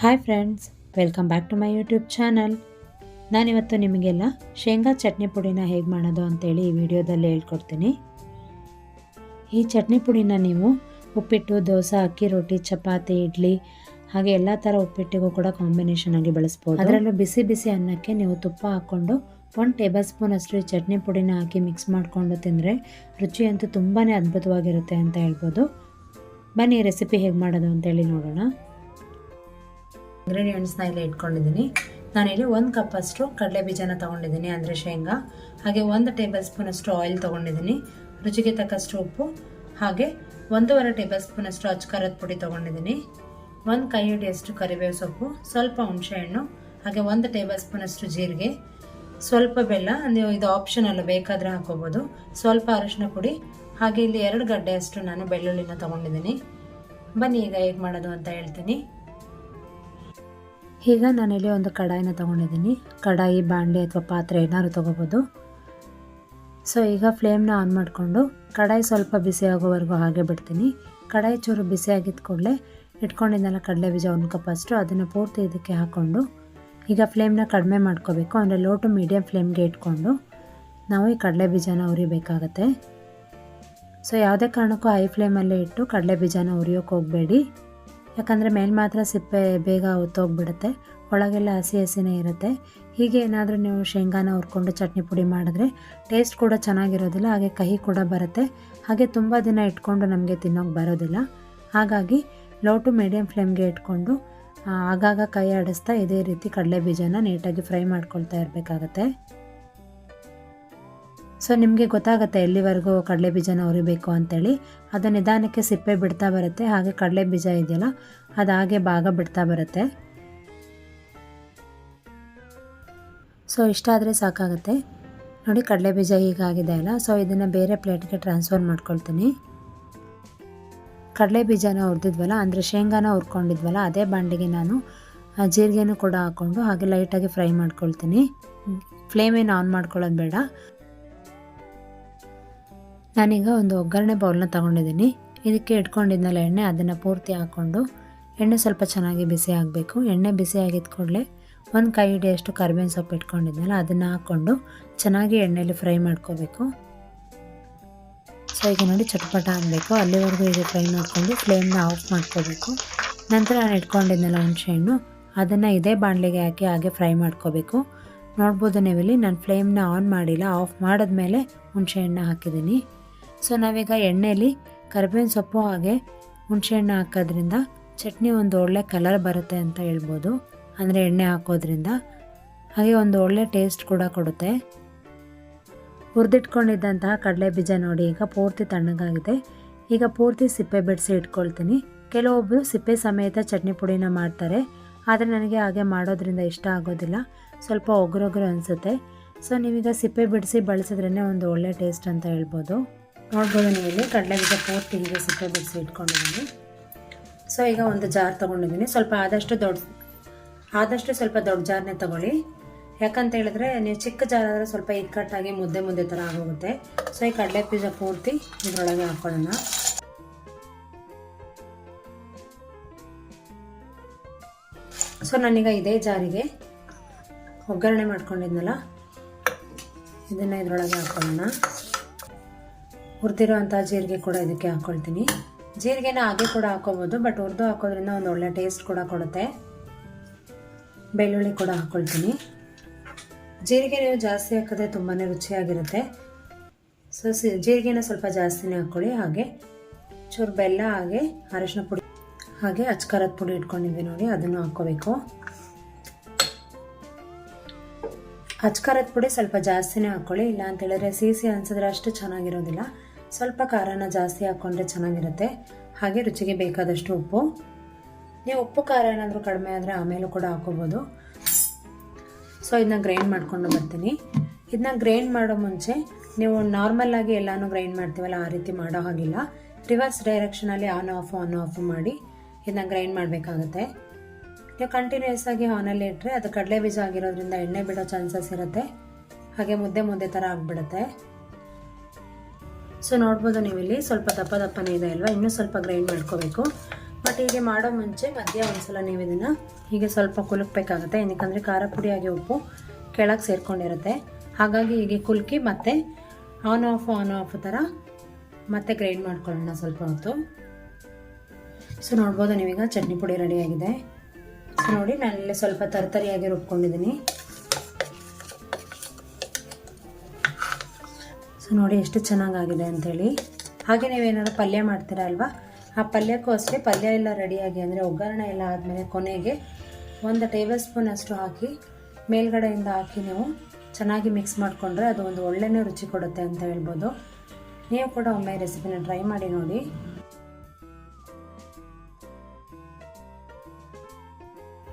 Hi friends welcome back to my YouTube channel ನಾನಿವತ್ತು ನಿಮಗೆಲ್ಲ ಶೇಂಗಾ ಚಟ್ನಿ ಪುಡಿನ ಹೇಗೆ ಮಾಡೋದು ಅಂತೇಳಿ ಈ ವಿಡಿಯೋದಲ್ಲಿ ಹೇಳ್ಕೊಡ್ತೀನಿ. ಈ ಚಟ್ನಿ ಪುಡಿನ ನೀವು ಉಪ್ಪಿಟ್ಟು, ದೋಸೆ, ಅಕ್ಕಿ, ರೊಟ್ಟಿ, ಚಪಾತಿ, ಇಡ್ಲಿ, ಹಾಗೆ ಎಲ್ಲ ಥರ ಉಪ್ಪಿಟ್ಟಿಗೂ ಕೂಡ ಕಾಂಬಿನೇಷನ್ ಆಗಿ ಬಳಸ್ಬೋದು. ಅದರಲ್ಲೂ ಬಿಸಿ ಬಿಸಿ ಅನ್ನಕ್ಕೆ ನೀವು ತುಪ್ಪ ಹಾಕ್ಕೊಂಡು ಒನ್ ಟೇಬಲ್ ಸ್ಪೂನ್ ಅಷ್ಟು ಚಟ್ನಿ ಪುಡಿನ ಹಾಕಿ ಮಿಕ್ಸ್ ಮಾಡಿಕೊಂಡು ತಿಂದರೆ ರುಚಿ ಅಂತೂ ತುಂಬಾ ಅದ್ಭುತವಾಗಿರುತ್ತೆ ಅಂತ ಹೇಳ್ಬೋದು. ಬನ್ನಿ ರೆಸಿಪಿ ಹೇಗೆ ಮಾಡೋದು ಅಂತೇಳಿ ನೋಡೋಣ. ಇಂಗ್ರೀಡಿಯೆಂಟ್ಸ್ನ ಇಲ್ಲಿ ಇಟ್ಕೊಂಡಿದ್ದೀನಿ. ನಾನಿಲ್ಲಿ ಒಂದು ಕಪ್ ಅಷ್ಟು ಕಡಲೆ ಬೀಜನ ತೊಗೊಂಡಿದ್ದೀನಿ, ಅಂದರೆ ಶೇಂಗಾ. ಹಾಗೆ ಒಂದು ಟೇಬಲ್ ಸ್ಪೂನ್ ಅಷ್ಟು ಆಯಿಲ್ ತೊಗೊಂಡಿದ್ದೀನಿ. ರುಚಿಗೆ ತಕ್ಕಷ್ಟು ಉಪ್ಪು. ಹಾಗೆ ಒಂದೂವರೆ ಟೇಬಲ್ ಸ್ಪೂನ್ ಅಷ್ಟು ಅಚ್ಕಾರದ ಪುಡಿ ತೊಗೊಂಡಿದ್ದೀನಿ. ಒಂದು ಕೈ ಹಿಡಿಯಷ್ಟು ಕರಿಬೇವು ಸೊಪ್ಪು, ಸ್ವಲ್ಪ ಹುಣಸೆಹಣ್ಣು ಹಾಗೆ ಒಂದು ಟೇಬಲ್ ಸ್ಪೂನ್ ಅಷ್ಟು ಜೀರಿಗೆ. ಸ್ವಲ್ಪ ಬೆಲ್ಲ, ನೀವು ಇದು ಆಪ್ಷನಲ್ ಬೇಕಾದರೆ ಹಾಕೋಬೋದು. ಸ್ವಲ್ಪ ಅರಿಶಿನ ಪುಡಿ. ಹಾಗೆ ಇಲ್ಲಿ ಎರಡು ಗಡ್ಡೆಯಷ್ಟು ನಾನು ಬೆಳ್ಳುಳ್ಳಿನ ತೊಗೊಂಡಿದ್ದೀನಿ. ಬನ್ನಿ ಈಗ ಹೇಗೆ ಮಾಡೋದು ಅಂತ ಹೇಳ್ತೀನಿ. ಈಗ ನಾನಿಲ್ಲಿ ಒಂದು ಕಡಾಯಿನ ತೊಗೊಂಡಿದ್ದೀನಿ. ಕಡಾಯಿ, ಬಾಂಡೆ ಅಥವಾ ಪಾತ್ರೆ ಏನಾದ್ರು ತೊಗೋಬೋದು. ಸೊ ಈಗ ಫ್ಲೇಮ್ನ ಆನ್ ಮಾಡಿಕೊಂಡು ಕಡಾಯಿ ಸ್ವಲ್ಪ ಬಿಸಿ ಆಗೋವರೆಗೂ ಹಾಗೆ ಬಿಡ್ತೀನಿ. ಕಡಾಯಿ ಚೂರು ಬಿಸಿ ಕೂಡಲೇ ಇಟ್ಕೊಂಡಿದ್ದೆಲ್ಲ ಕಡಲೆ ಬೀಜ ಒಂದು ಕಪ್ ಅದನ್ನು ಪೂರ್ತಿ ಇದಕ್ಕೆ ಹಾಕ್ಕೊಂಡು ಈಗ ಫ್ಲೇಮ್ನ ಕಡಿಮೆ ಮಾಡ್ಕೋಬೇಕು. ಅಂದರೆ ಲೋ ಟು ಮೀಡಿಯಮ್ ಫ್ಲೇಮ್ಗೆ ಇಟ್ಕೊಂಡು ನಾವು ಈ ಕಡಲೆ ಬೀಜನ ಉರಿಬೇಕಾಗತ್ತೆ. ಸೊ ಯಾವುದೇ ಕಾರಣಕ್ಕೂ ಹೈ ಫ್ಲೇಮಲ್ಲೇ ಇಟ್ಟು ಕಡಲೆ ಬೀಜನ ಉರಿಯೋಕೆ ಹೋಗಬೇಡಿ. ಯಾಕಂದರೆ ಮೇಲೆ ಮಾತ್ರ ಸಿಪ್ಪೆ ಬೇಗ ಹೊತ್ತೋಗ್ಬಿಡುತ್ತೆ. ಒಳಗೆಲ್ಲ ಹಸಿ ಹಸಿನೇ ಇರುತ್ತೆ. ಹೀಗೆ ಏನಾದರೂ ನೀವು ಶೇಂಗಾನ ಹುರ್ಕೊಂಡು ಚಟ್ನಿ ಪುಡಿ ಮಾಡಿದ್ರೆ ಟೇಸ್ಟ್ ಕೂಡ ಚೆನ್ನಾಗಿರೋದಿಲ್ಲ, ಹಾಗೆ ಕಹಿ ಕೂಡ ಬರುತ್ತೆ. ಹಾಗೆ ತುಂಬ ದಿನ ಇಟ್ಕೊಂಡು ನಮಗೆ ತಿನ್ನೋಕೆ ಬರೋದಿಲ್ಲ. ಹಾಗಾಗಿ ಲೋ ಟು ಮೀಡಿಯಮ್ ಫ್ಲೇಮ್ಗೆ ಇಟ್ಕೊಂಡು ಆಗಾಗ ಕೈ ಆಡಿಸ್ತಾ ಇದೇ ರೀತಿ ಕಡಲೆ ಬೀಜನ ನೀಟಾಗಿ ಫ್ರೈ ಮಾಡ್ಕೊಳ್ತಾ ಇರಬೇಕಾಗತ್ತೆ. ಸೊ ನಿಮಗೆ ಗೊತ್ತಾಗುತ್ತೆ ಎಲ್ಲಿವರೆಗೂ ಕಡಲೆ ಬೀಜನ ಹುರಿಬೇಕು ಅಂತೇಳಿ. ಅದು ನಿಧಾನಕ್ಕೆ ಸಿಪ್ಪೆ ಬಿಡ್ತಾ ಬರುತ್ತೆ. ಹಾಗೆ ಕಡಲೆ ಬೀಜ ಇದೆಯಲ್ಲ, ಅದು ಹಾಗೆ ಭಾಗ ಬಿಡ್ತಾ ಬರುತ್ತೆ. ಸೊ ಇಷ್ಟ ಆದರೆ ಸಾಕಾಗುತ್ತೆ. ನೋಡಿ, ಕಡಲೆ ಬೀಜ ಹೀಗಾಗಿದೆ ಅಲ್ಲ. ಸೊ ಇದನ್ನು ಬೇರೆ ಪ್ಲೇಟ್ಗೆ ಟ್ರಾನ್ಸ್ಫರ್ ಮಾಡ್ಕೊಳ್ತೀನಿ. ಕಡಲೆ ಬೀಜನ ಹುರಿದಿದ್ವಲ್ಲ, ಅಂದರೆ ಶೇಂಗಾನ ಹುರ್ಕೊಂಡಿದ್ವಲ್ಲ, ಅದೇ ಬಾಂಡಿಗೆ ನಾನು ಜೀರಿಗೆನೂ ಕೂಡ ಹಾಕ್ಕೊಂಡು ಹಾಗೆ ಲೈಟಾಗಿ ಫ್ರೈ ಮಾಡ್ಕೊಳ್ತೀನಿ. ಫ್ಲೇಮೇನು ಆನ್ ಮಾಡ್ಕೊಳ್ಳೋದು ಬೇಡ. ನಾನೀಗ ಒಂದು ಒಗ್ಗರಣೆ ಬೌಲ್ನ ತೊಗೊಂಡಿದ್ದೀನಿ. ಇದಕ್ಕೆ ಇಟ್ಕೊಂಡಿದ್ನಲ್ಲ ಎಣ್ಣೆ, ಅದನ್ನು ಪೂರ್ತಿ ಹಾಕ್ಕೊಂಡು ಎಣ್ಣೆ ಸ್ವಲ್ಪ ಚೆನ್ನಾಗಿ ಬಿಸಿ ಆಗಬೇಕು. ಎಣ್ಣೆ ಬಿಸಿ ಆಗಿದ ಕೂಡಲೇ ಒಂದು ಕೈ ಹಿಡಿಯಷ್ಟು ಕರ್ಬೇವಿನ ಸೊಪ್ಪು ಇಟ್ಕೊಂಡಿದ್ನಲ್ಲ, ಅದನ್ನು ಹಾಕ್ಕೊಂಡು ಚೆನ್ನಾಗಿ ಎಣ್ಣೆಯಲ್ಲಿ ಫ್ರೈ ಮಾಡ್ಕೋಬೇಕು. ಸೊ ಈಗ ನೋಡಿ ಚಟ್ಪಟ ಆಗಬೇಕು. ಅಲ್ಲಿವರೆಗೂ ಈಗ ಫ್ರೈ ಮಾಡಿಕೊಂಡು ಫ್ಲೇಮ್ನ ಆಫ್ ಮಾಡ್ಕೋಬೇಕು. ನಂತರ ನಾನು ಇಟ್ಕೊಂಡಿದ್ನಲ್ಲ ಹುಣಸೆಹಣ್ಣು ಅದನ್ನು ಇದೇ ಬಾಣಲೆಗೆ ಹಾಕಿ ಹಾಗೆ ಫ್ರೈ ಮಾಡ್ಕೋಬೇಕು. ನೋಡ್ಬೋದು ನೀವಿಲ್ಲಿ. ನಾನು ಫ್ಲೇಮ್ನ ಆನ್ ಮಾಡಿಲ್ಲ, ಆಫ್ ಮಾಡಿದ್ಮೇಲೆ ಹುಣಸೆಹಣ್ಣು ಹಾಕಿದ್ದೀನಿ. ಸೊ ನಾವೀಗ ಎಣ್ಣೆಯಲ್ಲಿ ಕರಿಬೇವಿನ ಸೊಪ್ಪು ಹಾಗೆ ಹುಣಸೆಹಣ್ಣು ಹಾಕೋದ್ರಿಂದ ಚಟ್ನಿ ಒಂದು ಒಳ್ಳೆ ಕಲರ್ ಬರುತ್ತೆ ಅಂತ ಹೇಳ್ಬೋದು. ಅಂದರೆ ಎಣ್ಣೆ ಹಾಕೋದ್ರಿಂದ. ಹಾಗೆ ಒಂದು ಒಳ್ಳೆ ಟೇಸ್ಟ್ ಕೂಡ ಕೊಡುತ್ತೆ. ಹುರಿದಿಟ್ಕೊಂಡಿದ್ದಂತಹ ಕಡಲೆ ಬೀಜ ನೋಡಿ, ಈಗ ಪೂರ್ತಿ ತಣ್ಣಗಾಗಿದೆ. ಈಗ ಪೂರ್ತಿ ಸಿಪ್ಪೆ ಬಿಡಿಸಿ ಇಟ್ಕೊಳ್ತೀನಿ. ಕೆಲವೊಬ್ಬರು ಸಿಪ್ಪೆ ಸಮೇತ ಚಟ್ನಿ ಪುಡಿನ ಮಾಡ್ತಾರೆ. ಆದರೆ ನನಗೆ ಹಾಗೆ ಮಾಡೋದ್ರಿಂದ ಇಷ್ಟ ಆಗೋದಿಲ್ಲ. ಸ್ವಲ್ಪ ಒಗ್ರೊಗ್ರು ಅನಿಸುತ್ತೆ. ಸೊ ನೀವೀಗ ಸಿಪ್ಪೆ ಬಿಡಿಸಿ ಬಳಸಿದ್ರೇ ಒಂದು ಒಳ್ಳೆ ಟೇಸ್ಟ್ ಅಂತ ಹೇಳ್ಬೋದು. ನೋಡ್ಬೋದು ನೀವು ಇಲ್ಲಿ ಕಡಲೆ ಬೀಜ ಪೂರ್ತಿ ಹೀಗೆ ಸಿಪ್ಪೆ ಬಿಡಿಸಿ ಇಟ್ಕೊಂಡಿದ್ದೀನಿ. ಸೊ ಈಗ ಒಂದು ಜಾರ್ ತೊಗೊಂಡಿದ್ದೀನಿ. ಸ್ವಲ್ಪ ಆದಷ್ಟು ದೊಡ್ಡ, ಆದಷ್ಟು ಸ್ವಲ್ಪ ದೊಡ್ಡ ಜಾರನ್ನೇ ತಗೊಳ್ಳಿ. ಯಾಕಂತ ಹೇಳಿದ್ರೆ, ನೀವು ಚಿಕ್ಕ ಜಾರ್ ಆದರೆ ಸ್ವಲ್ಪ ಇಕ್ಕಟ್ಟಾಗಿ ಮುದ್ದೆ ಮುದ್ದೆ ಥರ ಆಗೋಗುತ್ತೆ. ಸೊ ಈ ಕಡಲೆ ಬೀಜ ಪೂರ್ತಿ ಇದರೊಳಗೆ ಹಾಕೊಳ್ಳೋಣ. ಸೊ ನಾನೀಗ ಇದೇ ಜಾರಿಗೆ ಒಗ್ಗರಣೆ ಮಾಡ್ಕೊಂಡಿದ್ನಲ್ಲ, ಇದನ್ನು ಇದರೊಳಗೆ ಹುರಿದಿರೋಂಥ ಜೀರಿಗೆ ಕೂಡ ಇದಕ್ಕೆ ಹಾಕ್ಕೊಳ್ತೀನಿ ಜೀರಿಗೆನ ಹಾಗೆ ಕೂಡ ಹಾಕೋಬೋದು ಬಟ್ ಹುರಿದು ಹಾಕೋದ್ರಿಂದ ಒಂದು ಒಳ್ಳೆ ಟೇಸ್ಟ್ ಕೂಡ ಕೊಡುತ್ತೆ. ಬೆಳ್ಳುಳ್ಳಿ ಕೂಡ ಹಾಕ್ಕೊಳ್ತೀನಿ ಜೀರಿಗೆ ನೀವು ಜಾಸ್ತಿ ಹಾಕಿದ್ರೆ ತುಂಬಾ ರುಚಿಯಾಗಿರುತ್ತೆ. ಸೊ ಸಿ, ಜೀರಿಗೆನ ಸ್ವಲ್ಪ ಜಾಸ್ತಿನೇ ಹಾಕ್ಕೊಳ್ಳಿ ಹಾಗೆ ಚೂರು ಬೆಲ್ಲ, ಹಾಗೆ ಅರಶಿನ ಪುಡಿ, ಹಾಗೆ ಅಚ್ಕಾರದ ಪುಡಿ ಇಟ್ಕೊಂಡಿದ್ವಿ ನೋಡಿ, ಅದನ್ನು ಹಾಕ್ಕೋಬೇಕು ಅಚ್ಕಾರದ ಪುಡಿ ಸ್ವಲ್ಪ ಜಾಸ್ತಿನೇ ಹಾಕ್ಕೊಳ್ಳಿ ಇಲ್ಲ ಅಂತ ಹೇಳಿದ್ರೆ ಸಿಹಿ ಅನ್ಸಿದ್ರೆ ಅಷ್ಟು ಚೆನ್ನಾಗಿರೋದಿಲ್ಲ. ಸ್ವಲ್ಪ ಖಾರನ ಜಾಸ್ತಿ ಹಾಕ್ಕೊಂಡ್ರೆ ಚೆನ್ನಾಗಿರುತ್ತೆ. ಹಾಗೆ ರುಚಿಗೆ ಬೇಕಾದಷ್ಟು ಉಪ್ಪು. ನೀವು ಉಪ್ಪು ಖಾರ ಏನಾದರೂ ಕಡಿಮೆ ಆದರೆ ಆಮೇಲೂ ಕೂಡ ಹಾಕೋಬೋದು. ಸೊ ಇದನ್ನ ಗ್ರೈಂಡ್ ಮಾಡ್ಕೊಂಡು ಬರ್ತೀನಿ. ಇದನ್ನ ಗ್ರೈಂಡ್ ಮಾಡೋ ಮುಂಚೆ ನೀವು ನಾರ್ಮಲ್ಲಾಗಿ ಎಲ್ಲನೂ ಗ್ರೈಂಡ್ ಮಾಡ್ತೀವಲ್ಲ, ಆ ರೀತಿ ಮಾಡೋ ಹಾಗಿಲ್ಲ. ರಿವರ್ಸ್ ಡೈರೆಕ್ಷನಲ್ಲಿ ಆನ್ ಆಫ್ ಆನ್ ಆಫ್ ಮಾಡಿ ಇದನ್ನ ಗ್ರೈಂಡ್ ಮಾಡಬೇಕಾಗುತ್ತೆ. ನೀವು ಕಂಟಿನ್ಯೂಸ್ ಆಗಿ ಆನಲ್ಲಿ ಇಟ್ಟರೆ ಅದು ಕಡಲೆ ಬೀಜ ಆಗಿರೋದ್ರಿಂದ ಎಣ್ಣೆ ಬಿಡೋ ಚಾನ್ಸಸ್ ಇರುತ್ತೆ. ಹಾಗೆ ಮುದ್ದೆ ಮುದ್ದೆ ಥರ ಆಗಿಬಿಡುತ್ತೆ. ಸೊ ನೋಡ್ಬೋದು ನೀವು ಇಲ್ಲಿ ಸ್ವಲ್ಪ ದಪ್ಪ ದಪ್ಪನೇ ಇದೆ ಅಲ್ವಾ? ಇನ್ನೂ ಸ್ವಲ್ಪ ಗ್ರೈಂಡ್ ಮಾಡ್ಕೋಬೇಕು. ಬಟ್ ಹೀಗೆ ಮಾಡೋ ಮುಂಚೆ ಮಧ್ಯ ಒಂದ್ಸಲ ನೀವು ಇದನ್ನು ಹೀಗೆ ಸ್ವಲ್ಪ ಕುಲುಕ್ಬೇಕಾಗುತ್ತೆ. ಏನಕ್ಕಂದರೆ ಖಾರ ಪುಡಿಯಾಗಿ ಉಪ್ಪು ಕೆಳಗೆ ಸೇರ್ಕೊಂಡಿರುತ್ತೆ. ಹಾಗಾಗಿ ಹೀಗೆ ಕುಲ್ಕಿ ಮತ್ತೆ ಆನ್ ಆಫ್ ಆನ್ ಆಫ್ ಥರ ಮತ್ತೆ ಗ್ರೈಂಡ್ ಮಾಡ್ಕೊಳ್ಳೋಣ ಸ್ವಲ್ಪ ಹೊತ್ತು. ಸೊ ನೋಡ್ಬೋದು ನೀವೀಗ ಚಟ್ನಿ ಪುಡಿ ರೆಡಿಯಾಗಿದೆ ಸೊ ನೋಡಿ ನಾನು ಇಲ್ಲಿ ಸ್ವಲ್ಪ ತರತರಿಯಾಗಿ ರುಬ್ಕೊಂಡಿದ್ದೀನಿ. ಸೊ ನೋಡಿ ಎಷ್ಟು ಚೆನ್ನಾಗಾಗಿದೆ ಅಂಥೇಳಿ ಹಾಗೆ ನೀವೇನಾದ್ರು ಪಲ್ಯ ಮಾಡ್ತೀರಾ ಅಲ್ವಾ? ಆ ಪಲ್ಯಕ್ಕೂ ಅಷ್ಟೇ ಪಲ್ಯ ಎಲ್ಲ ರೆಡಿಯಾಗಿ ಅಂದರೆ ಒಗ್ಗರಣೆ ಎಲ್ಲ ಆದಮೇಲೆ ಕೊನೆಗೆ ಒಂದು ಟೇಬಲ್ ಸ್ಪೂನ್ ಅಷ್ಟು ಹಾಕಿ, ಮೇಲ್ಗಡೆಯಿಂದ ಹಾಕಿ ನೀವು ಚೆನ್ನಾಗಿ ಮಿಕ್ಸ್ ಮಾಡಿಕೊಂಡ್ರೆ ಅದು ಒಂದು ಒಳ್ಳೆಯ ರುಚಿ ಕೊಡುತ್ತೆ ಅಂತ ಹೇಳ್ಬೋದು. ನೀವು ಕೂಡ ಒಮ್ಮೆ ರೆಸಿಪಿನ ಟ್ರೈ ಮಾಡಿ ನೋಡಿ.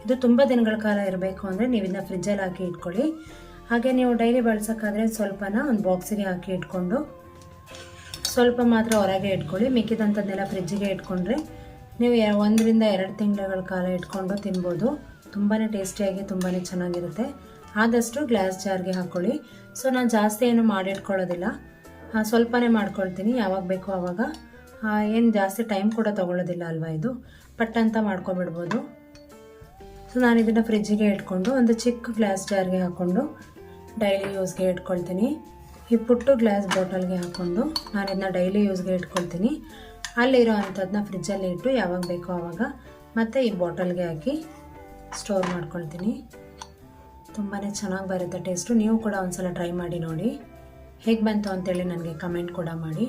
ಇದು ತುಂಬ ದಿನಗಳ ಕಾಲ ಇರಬೇಕು ಅಂದರೆ ನೀವು ಫ್ರಿಜ್ಜಲ್ಲಿ ಹಾಕಿ ಇಟ್ಕೊಳ್ಳಿ. ಹಾಗೆ ನೀವು ಡೈಲಿ ಬಳಸೋಕ್ಕಾದ್ರೆ ಸ್ವಲ್ಪನ ಒಂದು ಬಾಕ್ಸಿಗೆ ಹಾಕಿ ಇಟ್ಕೊಂಡು ಸ್ವಲ್ಪ ಮಾತ್ರ ಹೊರಗೆ ಇಟ್ಕೊಳ್ಳಿ. ಮಿಕ್ಕಿದಂಥದ್ದೆಲ್ಲ ಫ್ರಿಜ್ಜಿಗೆ ಇಟ್ಕೊಂಡ್ರೆ ನೀವು ಒಂದರಿಂದ ಎರಡು ತಿಂಗಳ ಕಾಲ ಇಟ್ಕೊಂಡು ತಿನ್ಬೋದು. ತುಂಬಾ ಟೇಸ್ಟಿಯಾಗಿ ತುಂಬಾ ಚೆನ್ನಾಗಿರುತ್ತೆ. ಆದಷ್ಟು ಗ್ಲಾಸ್ ಜಾರ್ಗೆ ಹಾಕ್ಕೊಳ್ಳಿ ಸೊ, ನಾನು ಜಾಸ್ತಿ ಏನು ಮಾಡಿಟ್ಕೊಳ್ಳೋದಿಲ್ಲ. ಸ್ವಲ್ಪನೇ ಮಾಡ್ಕೊಳ್ತೀನಿ. ಯಾವಾಗ ಬೇಕೋ ಆವಾಗ ಏನು ಜಾಸ್ತಿ ಟೈಮ್ ಕೂಡ ತೊಗೊಳ್ಳೋದಿಲ್ಲ ಅಲ್ವಾ ಇದು? ಪಟ್ ಅಂತ ಮಾಡ್ಕೊಬಿಡ್ಬೋದು. ಸೊ, ನಾನು ಇದನ್ನು ಫ್ರಿಜ್ಜಿಗೆ ಇಟ್ಕೊಂಡು ಒಂದು ಚಿಕ್ಕ ಗ್ಲಾಸ್ ಜಾರ್ಗೆ ಹಾಕ್ಕೊಂಡು ಡೈಲಿ ಯೂಸ್ಗೆ ಇಟ್ಕೊಳ್ತೀನಿ. ಈ ಪುಟ್ಟು ಗ್ಲಾಸ್ ಬಾಟಲ್ಗೆ ಹಾಕ್ಕೊಂಡು ನಾನು ಇದನ್ನ ಡೈಲಿ ಯೂಸ್ಗೆ ಇಟ್ಕೊಳ್ತೀನಿ. ಅಲ್ಲಿರೋ ಅಂಥದ್ದನ್ನ ಫ್ರಿಜ್ಜಲ್ಲಿ ಇಟ್ಟು ಯಾವಾಗ ಬೇಕೋ ಆವಾಗ ಮತ್ತೆ ಈ ಬಾಟಲ್ಗೆ ಹಾಕಿ ಸ್ಟೋರ್ ಮಾಡ್ಕೊಳ್ತೀನಿ. ತುಂಬಾ ಚೆನ್ನಾಗಿ ಬರುತ್ತೆ ಟೇಸ್ಟು. ನೀವು ಕೂಡ ಒಂದ್ಸಲ ಟ್ರೈ ಮಾಡಿ ನೋಡಿ. ಹೇಗೆ ಬಂತು ಅಂತೇಳಿ ನನಗೆ ಕಮೆಂಟ್ ಕೂಡ ಮಾಡಿ.